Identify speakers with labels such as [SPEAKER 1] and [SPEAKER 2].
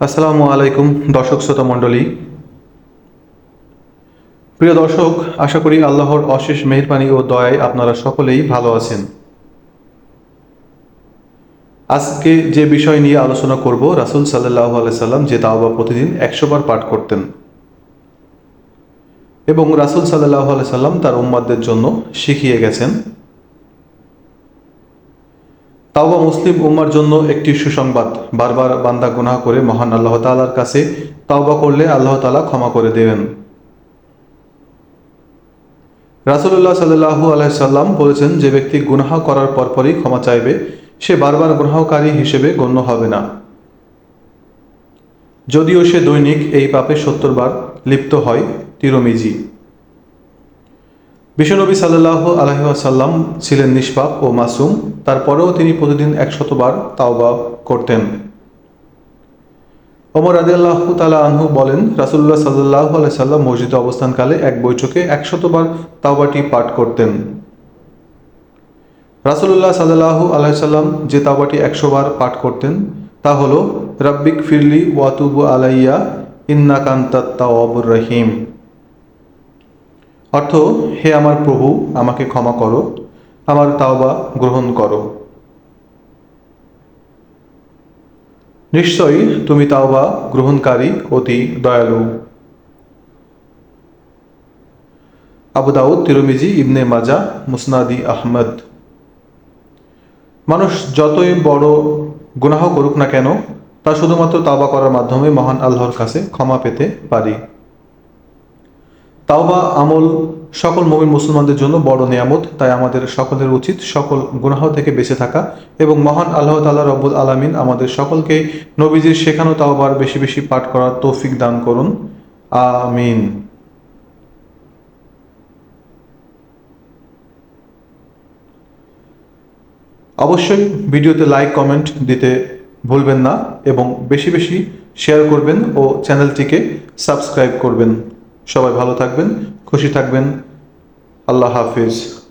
[SPEAKER 1] আসসালামু আলাইকুম, দর্শক শ্রোতা মণ্ডলী। প্রিয় দর্শক, আশা করি আল্লাহর অশেষ মেহরবানি ও দয়ায় আপনারা সকলেই ভালো আছেন। আজকে যে বিষয় নিয়ে আলোচনা করব, রাসুল সাল্লাহ সাল্লাম যে তাওবা প্রতিদিন একশো বার পাঠ করতেন। এবং রাসুল সাল্লাহ সাল্লাম তার উম্মাদদের জন্য শিখিয়ে গেছেন। তাওবা মুসলিম উম্মার জন্য একটি সুসংবাদ। বারবার বান্দা গুনাহ করে মহান আল্লাহ তাআলার কাছে তাওবা করলে আল্লাহ তাআলা ক্ষমা করে দেবেন। রাসুল্লাহ সাল্লাহু আলাইসাল্লাম বলেছেন, যে ব্যক্তি গুনাহ করার পরপরই ক্ষমা চাইবে, সে বারবার গুনাহকারী হিসেবে গণ্য হবে না। যদিও সে দৈনিক এই পাপে সত্তর বার লিপ্ত হয় তিরমিজি। বিশ্বনবী সাল্লাহ আলহিহাসাল্লাম ছিলেন নিষ্পাপ ও মাসুম। তারপরেও তিনি প্রতিদিন একশতবার তাওবা করতেন। ওমর আদি আল্লাহ তালা আনহু বলেন রাসুল্লাহ সাল্লাহ আলাইসাল্লাম মসজিদে অবস্থানকালে এক বৈঠকে একশতবার তাওবাটি পাঠ করতেন। রাসুল্লাহ সাল্লাহ আলাইসাল্লাম যে তাওবাটি একশোবার পাঠ করতেন, তা হল, রাব্বিক ফিরলি ওয়াতুবু আলাইয়া ইন্না কান্তাত রহিম। অর্থ, হে আমার প্রভু, আমাকে ক্ষমা করো, আমার তাওবা গ্রহণ করো। নিশ্চয়ই তুমি তাওবা গ্রহণকারী, অতি দয়ালু। আবু দাউদ, তিরমিজি, ইবনে মাজা, মুসনাদি আহমদ। মানুষ যতই বড় গুনাহ করুক না কেন, তা শুধুমাত্র তাওবা করার মাধ্যমে মহান আল্লাহর কাছে ক্ষমা পেতে পারি। তাওবা আমল সকল মমিন মুসলমানদের জন্য বড় নিয়ামত, তাই আমাদের সকলের উচিত সকল গুনাহ থেকে বেঁচে থাকা এবং মহান আল্লাহ তাল্লাহ রব্বুল আলমিন আমাদের সকলকে নবীজির শেখানো তাওবার বেশি বেশি পাঠ করার তৌফিক দান করুন। আমিন। অবশ্যই ভিডিওতে লাইক, কমেন্ট দিতে ভুলবেন না এবং বেশি বেশি শেয়ার করবেন ও চ্যানেলটিকে সাবস্ক্রাইব করবেন। সবাই ভালো থাকবেন খুশি থাকবেন। আল্লাহ হাফিজ।